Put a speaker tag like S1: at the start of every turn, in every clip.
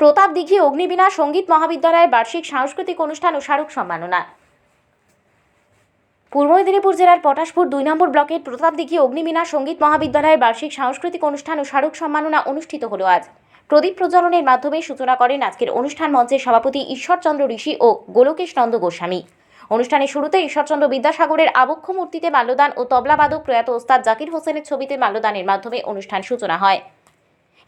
S1: প্রতাপ দিঘি, অগ্নিবীণা, সংগীত মহাবিদ্যালয়ের বার্ষিক সাংস্কৃতিক অনুষ্ঠান ও স্মারক সম্মাননা। পূর্ব মেদিনীপুর জেলার পটাশপুর দুই নম্বর ব্লকের প্রতাপদিঘি অগ্নিবীণা, সংগীত মহাবিদ্যালয়ের বার্ষিক সাংস্কৃতিক অনুষ্ঠান ও স্মারক সম্মাননা অনুষ্ঠিত হলো আজ। প্রদীপ প্রজ্বলনের মাধ্যমে সূচনা করেন আজকের অনুষ্ঠান মঞ্চের সভাপতি ঈশ্বরচন্দ্র ঋষি ও গোলকেশ নন্দ গোস্বামী। অনুষ্ঠানের শুরুতে ঈশ্বরচন্দ্র বিদ্যাসাগরের আবক্ষ মূর্তিতে মাল্যদান ও তবলাবাদক প্রয়াত ওস্তাদ জাকির হোসেনের ছবিতে মাল্যদানের মাধ্যমে অনুষ্ঠান সূচনা হয়।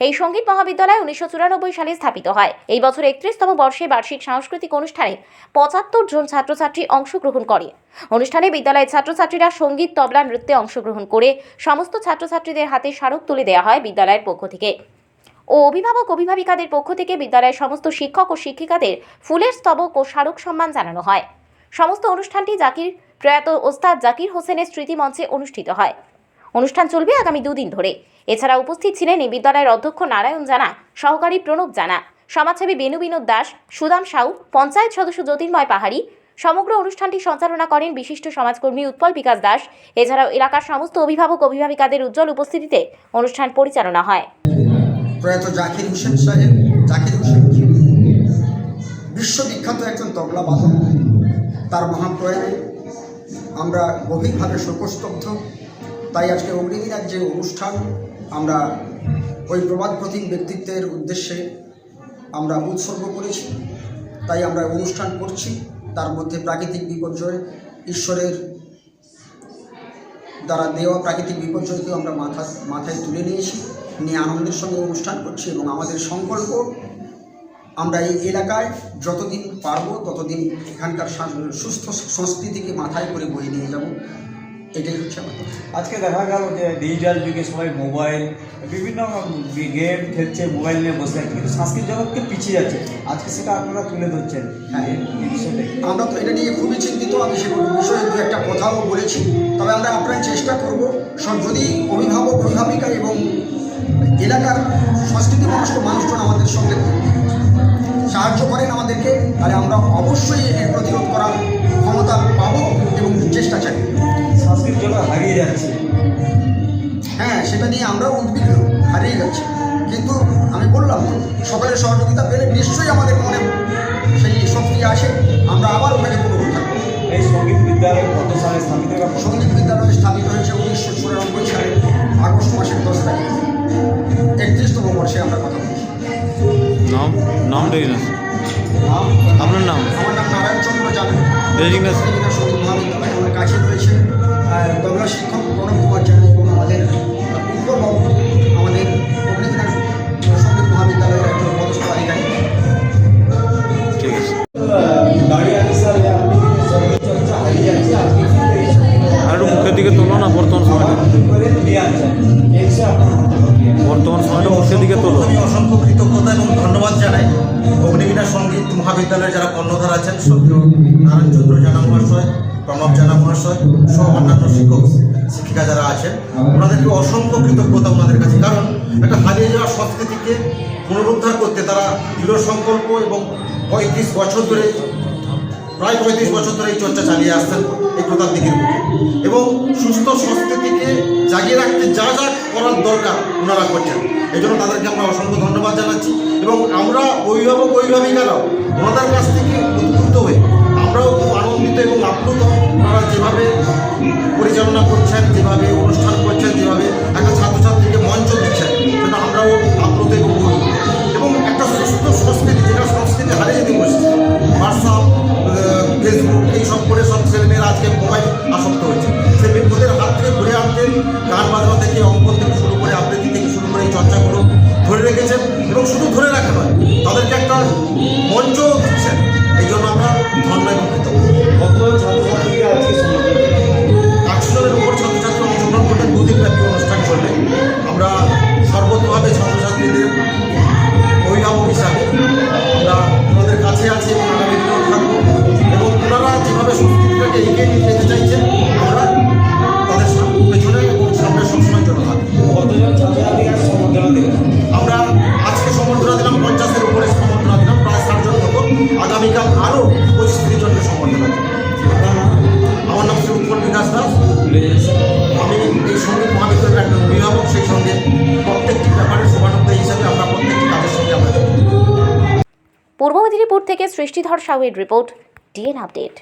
S1: এই সংগীত মহাবিদ্যালয় উনিশশো চুরানব্বই সালে স্থাপিত হয়। এই বছর একত্রিশতম বর্ষে বার্ষিক সাংস্কৃতিক অনুষ্ঠানে পঁচাত্তর জন ছাত্রছাত্রী অংশগ্রহণ করে। অনুষ্ঠানে বিদ্যালয়ের ছাত্রছাত্রীরা সংগীত, তবলা, নৃত্যে অংশগ্রহণ করে সমস্ত ছাত্রছাত্রীদের হাতে স্মারক তুলে দেওয়া হয় বিদ্যালয়ের পক্ষ থেকে। ও অভিভাবক, অভিভাবিকাদের পক্ষ থেকে বিদ্যালয়ের সমস্ত শিক্ষক ও শিক্ষিকাদের ফুলের স্তবক ও স্মারক সম্মান জানানো হয়। সমস্ত অনুষ্ঠানটি জাকির, প্রয়াত ওস্তাদ জাকির হোসেনের স্মৃতি মঞ্চে অনুষ্ঠিত হয়। অনুষ্ঠান চলবে আগামী দুদিন ধরে। এছাড়া উপস্থিত ছিলেন এই বিদ্যালয়ের অধ্যক্ষ নারায়ণ জানা, সহকারী প্রণব জানা, সমাজসেবী বেনু বিনোদ দাস, সুদাম সাউ, পঞ্চায়েত সদস্য জ্যোতির্ময় পাহাড়ি। সমগ্র অনুষ্ঠানটি সঞ্চালনা করেন বিশিষ্ট সমাজকর্মী উৎপল বিকাশ দাস। এছাড়াও এলাকার সমস্ত অভিভাবক অভিভাবিকাদের উজ্জ্বল উপস্থিতিতে অনুষ্ঠান পরিচালনা হয়।
S2: প্রয়াত জাকির হোসেন সাহেব, জাকির হোসেন বিশ্ববিখ্যাত একজন তবলা বাদক তার মহাপ্রয়াণে আমরা গভীরভাবে শোকস্তব্ধ। তাই আজকে অগ্নিদিনার যে অনুষ্ঠান আমরা ওই প্রবাদ প্রতীক ব্যক্তিত্বের উদ্দেশ্যে আমরা উৎসর্গ করেছি। তাই আমরা অনুষ্ঠান করছি। তার মধ্যে প্রাকৃতিক বিপর্যয়, ঈশ্বরের দ্বারা দেওয়া প্রাকৃতিক বিপর্যয়কেও আমরা মাথা মাথায় তুলে নিয়েছি। নিয়ে আনন্দের সঙ্গে অনুষ্ঠান করছি এবং আমাদের সংকল্প, আমরা এই এলাকায় যতদিন পারব ততদিন এখানকার সুস্থ সংস্কৃতিকে মাথায় করে বয়ে নিয়ে যাব। এটাই হচ্ছে
S3: আজকে দেখা গেল যে ডিজিটাল যুগে সবাই মোবাইল বিভিন্ন গেম খেলছে মোবাইল নিয়ে বসে আছে। কিন্তু সাংস্কৃতিক জগৎকে পিছিয়ে যাচ্ছে। আজকে সেটা আপনারা তুলে ধরছেন।
S2: হ্যাঁ। আমরা তো এটা নিয়ে খুবই চিন্তিত। আমি সে বিষয়ে দু একটা কথাও বলেছি। তবে আমরা আপনার চেষ্টা করব সব যদি অভিভাবক, অভিভাবিকা এবং এলাকার সংস্কৃতি মানুষ মানুষজন আমাদের সঙ্গে সাহায্য করেন আমাদেরকে, তাহলে আমরা অবশ্যই এর প্রতিরোধ করার ক্ষমতা পাবো এবং চেষ্টা চাই
S3: সাংস্কৃতিক হারিয়ে যাচ্ছে।
S2: হ্যাঁ সেটা নিয়ে আমরাও উদ্বিগ্ন হারিয়ে যাচ্ছি। কিন্তু আমি বললাম তো সকলের সহযোগিতা পেলে নিশ্চয়ই আমাদের মনে সেই শক্তি আসে আমরা আবার ওখানে পুরো থাকব
S3: এই সংগীত বিদ্যালয় কত সালে স্থাপিত
S2: সংগীত বিদ্যালয় স্থাপিত হয়েছে উনিশশো চুরানব্বই সালে আগস্ট মাসের দশ তারিখ। একত্রিশতম বর্ষে আমরা কথা বলছি।
S4: নাম নাম ডিগনাস
S3: নাম?
S4: আপনার নাম?
S2: আমার নাম নারায়ণ চন্দ্র মহাবিদ্যালয়।
S4: বর্তমান সময়টা মুখের দিকে তোলো।
S5: আমি অসংখ্য কৃতজ্ঞতা এবং ধন্যবাদ জানাই অগ্নিবীণা সংগীত মহাবিদ্যালয়ের যারা কর্ণধার আছেন সক্রিয় নারায়ণচন্দ্র জানা মহাশয় প্রণব জানা মহাশয় সহ অন্যান্য শিক্ষক, শিক্ষিকা যারা আছেন, ওনাদেরকে অসংখ্য কৃতজ্ঞতা ওনাদের কাছে। কারণ একটা হারিয়ে যাওয়া সংস্কৃতিকে পুনরুদ্ধার করতে তারা দৃঢ় সংকল্প এবং পঁয়ত্রিশ বছর ধরে, প্রায় পঁয়ত্রিশ বছর ধরে এই চর্চা চালিয়ে আসছেন এই প্রতাপ বুকে। এবং সুস্থ সংস্কৃতিকে জাগিয়ে রাখতে যা যা করার দরকার ওনারা করছেন। এই জন্য তাদেরকে আমরা অসংখ্য ধন্যবাদ জানাচ্ছি এবং আমরা অভিভাবক, অভিভাবিকারাও ওনাদের কাছ থেকে উদ্বুদ্ধ হয়ে আমরাও খুব আনন্দিত এবং আপ্লুত। ওনারা যেভাবে পরিচালনা করছেন, যেভাবে অনুষ্ঠান ঘুরে গান বাজনা থেকে অঙ্কন থেকে শুরু করে আবৃত্তি থেকে শুরু করে এই চর্চাগুলো ধরে রেখেছেন এবং শুধু ধরে রাখা নয় তাদেরকে একটা মঞ্চ দিচ্ছেন। এই জন্য আমরা ধন্য এবং কৃতজ্ঞ
S3: কত ছাত্রছাত্রীরা আজকে সংগীত
S5: একশো জনের উপর ছাত্রছাত্রী অংশগ্রহণ করবেন দুদিনব্যাপী অনুষ্ঠান চলবে। আমরা সর্বতভাবে ছাত্রছাত্রীদের অভিভাবক হিসাবে আমরা ওনাদের কাছে আছি। আগামীকাল আরও পঁচিশ তিরিশ জনকে সম্বর্ধনা আমার
S3: নাম শ্রী উৎপল বিকাশ
S5: দাস। আমি এই সঙ্গে মহাবিদ্যালয়ের একজন অভিভাবক, সেই সঙ্গে প্রত্যেকটি ব্যাপারে সমানুদ্ধ হিসাবে আমরা প্রত্যেকটি কাজের সঙ্গে আমরা
S1: পূর্ব মেদিনীপুর থেকে সৃষ্টিধর সাউয়ের রিপোর্ট ডিএন আপডেট